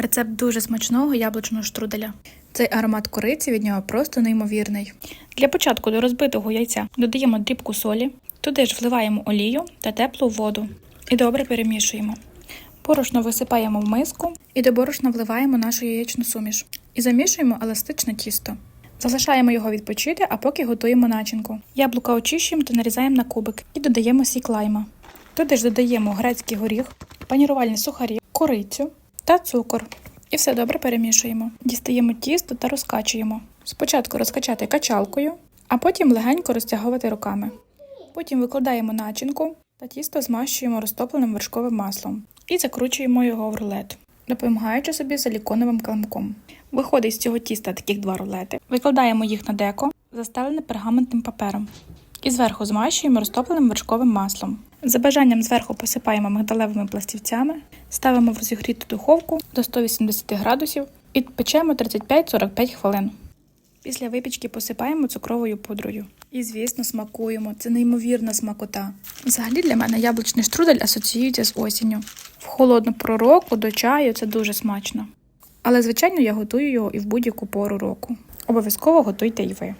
Рецепт дуже смачного яблучного штруделя. Цей аромат кориці від нього просто неймовірний. Для початку до розбитого яйця додаємо дрібку солі, туди ж вливаємо олію та теплу воду і добре перемішуємо. Борошно висипаємо в миску і до борошна вливаємо нашу яєчну суміш і замішуємо еластичне тісто. Залишаємо його відпочити, а поки готуємо начинку. Яблука очищуємо та нарізаємо на кубик і додаємо сік лайма. Туди ж додаємо грецький горіх, панірувальні сухарі, корицю та цукор. І все добре перемішуємо. Дістаємо тісто та розкачуємо. Спочатку розкачати качалкою, а потім легенько розтягувати руками. Потім викладаємо начинку та тісто змащуємо розтопленим вершковим маслом і закручуємо його в рулет, допомагаючи собі заліконовим килимком. Виходить з цього тіста таких два рулети. Викладаємо їх на деко, застелене пергаментним папером. І зверху змащуємо розтопленим вершковим маслом. За бажанням зверху посипаємо мигдалевими пластівцями, ставимо в розігріту духовку до 180 градусів і печемо 35-45 хвилин. Після випічки посипаємо цукровою пудрою. І, звісно, смакуємо. Це неймовірна смакота. Взагалі для мене яблучний штрудель асоціюється з осінню. В холодну пору року до чаю це дуже смачно. Але, звичайно, я готую його і в будь-яку пору року. Обов'язково готуйте і ви.